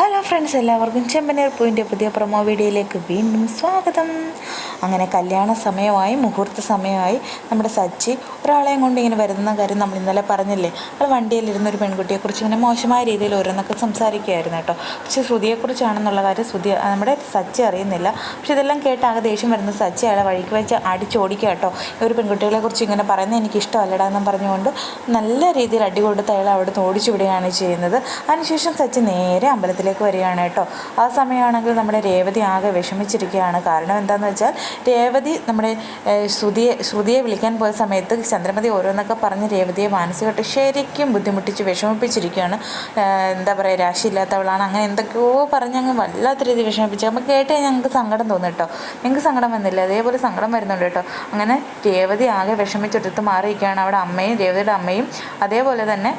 Hello friends എല്ലാവർക്കും ചെമ്പനീർ പൂവിന്റെ പുതിയ പ്രൊമോ വീഡിയോയിലേക്ക് വീണ്ടും സ്വാഗതം. അങ്ങനെ കല്യാണ സമയമായി മുഹൂർത്ത സമയമായി നമ്മുടെ സച്ചി ഒരാളെയും കൊണ്ട് ഇങ്ങനെ വരുന്ന കാര്യം നമ്മൾ ഇന്നലെ പറഞ്ഞില്ലേ? അത് വണ്ടിയിലിരുന്ന ഒരു പെൺകുട്ടിയെക്കുറിച്ച് ഇങ്ങനെ മോശമായ രീതിയിൽ ഓരോന്നൊക്കെ സംസാരിക്കുകയായിരുന്നു കേട്ടോ. പക്ഷേ ശ്രുതിയെക്കുറിച്ചാണെന്നുള്ള കാര്യം ശ്രുതി നമ്മുടെ സച്ചി അറിയുന്നില്ല. പക്ഷെ ഇതെല്ലാം കേട്ട് ആകെ ദേഷ്യം വരുന്ന സച്ചി അയാളെ വഴിക്ക് വെച്ച് അടിച്ചോടിക്കുക കേട്ടോ. ഈ ഒരു പെൺകുട്ടികളെക്കുറിച്ച് ഇങ്ങനെ പറയുന്നത് എനിക്ക് ഇഷ്ടമല്ലടാ എന്നും പറഞ്ഞുകൊണ്ട് നല്ല രീതിയിൽ അടി കൊടുത്ത് അയാൾ അവിടുന്ന് ഓടിച്ചു വിടുകയാണ് ചെയ്യുന്നത്. അതിനുശേഷം സച്ചി നേരെ അമ്പലത്തിലേക്ക് വരികയാണ് കേട്ടോ. ആ സമയമാണെങ്കിൽ നമ്മുടെ രേവതി ആകെ വിഷമിച്ചിരിക്കുകയാണ്. കാരണം എന്താണെന്ന് വെച്ചാൽ രേവതി നമ്മുടെ ശ്രുതിയെ ശ്രുതിയെ വിളിക്കാൻ പോയ സമയത്ത് ചന്ദ്രമതി ഓരോന്നൊക്കെ പറഞ്ഞ് രേവതിയെ മാനസികമായിട്ട് ശരിക്കും ബുദ്ധിമുട്ടിച്ച് വിഷമിപ്പിച്ചിരിക്കുകയാണ്. എന്താ പറയുക രാശിയില്ലാത്തവളാണ്. അങ്ങനെ എന്തൊക്കെയോ പറഞ്ഞ് അങ്ങ് വല്ലാത്ത രീതിയിൽ വിഷമിപ്പിച്ചു നമുക്ക് കേട്ട് ഞങ്ങൾക്ക് സങ്കടം തോന്നും കേട്ടോ. ഞങ്ങൾക്ക് സങ്കടം വന്നില്ല. അതേപോലെ സങ്കടം വരുന്നുണ്ട് കേട്ടോ. അങ്ങനെ രേവതി ആകെ വിഷമിച്ചെടുത്ത് മാറിയിരിക്കുകയാണ്. അവിടെ അമ്മയും രേവതിയുടെ അമ്മയും അതേപോലെ തന്നെ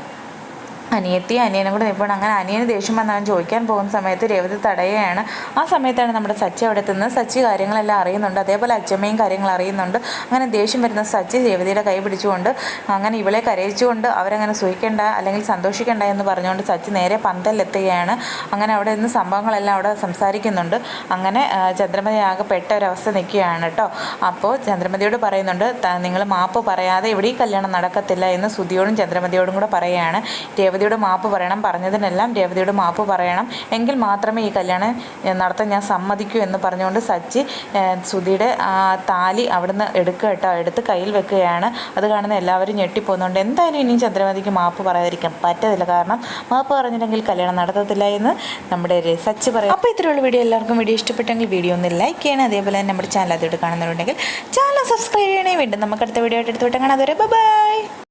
അനിയത്തി അനിയനും കൂടെ നിൽപ്പുണ്ട് അങ്ങനെ അനിയന് ദേഷ്യം വന്നാണ് ചോദിക്കാൻ പോകുന്ന സമയത്ത് രേവതി തടയുകയാണ്. ആ സമയത്താണ് നമ്മുടെ സച്ചി അവിടെ എത്തുന്നത്. സച്ചി കാര്യങ്ങളെല്ലാം അറിയുന്നുണ്ട്. അതേപോലെ അച്ഛമ്മയും കാര്യങ്ങൾ അറിയുന്നുണ്ട്. അങ്ങനെ ദേഷ്യം വരുന്ന സച്ചി രേവതിയുടെ കൈ പിടിച്ചുകൊണ്ട് അങ്ങനെ ഇവളെ കരയിച്ചുകൊണ്ട് അവരങ്ങനെ സൂഹിക്കേണ്ട അല്ലെങ്കിൽ സന്തോഷിക്കേണ്ട എന്ന് പറഞ്ഞുകൊണ്ട് സച്ചി നേരെ പന്തലിലെത്തുകയാണ്. അങ്ങനെ അവിടെ നിന്ന് സംഭവങ്ങളെല്ലാം അവിടെ സംസാരിക്കുന്നുണ്ട്. അങ്ങനെ ചന്ദ്രമതി ആകെ പെട്ട ഒരവസ്ഥ നിൽക്കുകയാണ് കേട്ടോ. അപ്പോൾ ചന്ദ്രമതിയോട് പറയുന്നുണ്ട് നിങ്ങൾ മാപ്പ് പറയാതെ ഇവിടെ ഈ കല്യാണം നടക്കത്തില്ല എന്ന് സുധിയോടും ചന്ദ്രമതിയോടും കൂടെ പറയുകയാണ്. രേവതിയോട് മാപ്പ് പറയണം. പറഞ്ഞതിനെല്ലാം രേവതിയോട് മാപ്പ് പറയണം. എങ്കിൽ മാത്രമേ ഈ കല്യാണം നടത്താൻ ഞാൻ സമ്മതിക്കൂ എന്ന് പറഞ്ഞുകൊണ്ട് സച്ചി സുധിയുടെ താലി അവിടുന്ന് എടുക്കുക കേട്ടോ. എടുത്ത് കയ്യിൽ വെക്കുകയാണ്. അത് കാണുന്ന എല്ലാവരും ഞെട്ടിപ്പോകുന്നുണ്ട്. എന്തായാലും ഇനിയും ചന്ദ്രമതിക്ക് മാപ്പ് പറയാതിരിക്കാൻ പറ്റത്തില്ല. കാരണം മാപ്പ് പറഞ്ഞില്ലെങ്കിൽ കല്യാണം നടത്തത്തില്ല എന്ന് നമ്മുടെ സച്ചി പറയും അപ്പോൾ ഇത്രയുള്ള വീഡിയോ. എല്ലാവർക്കും വീഡിയോ ഇഷ്ടപ്പെട്ടെങ്കിൽ വീഡിയോ ഒന്ന് ലൈക്ക് ചെയ്യണം. അതേപോലെ തന്നെ നമ്മുടെ ചാനൽ അതിട്ട് കാണുന്നുണ്ടെങ്കിൽ ചാനൽ സബ്സ്ക്രൈബ് ചെയ്യണേ. വീണ്ടും നമുക്ക് അടുത്ത വീഡിയോ ആയിട്ട് എടുത്ത് വിട്ടാൽ അതുവരെ ബൈ.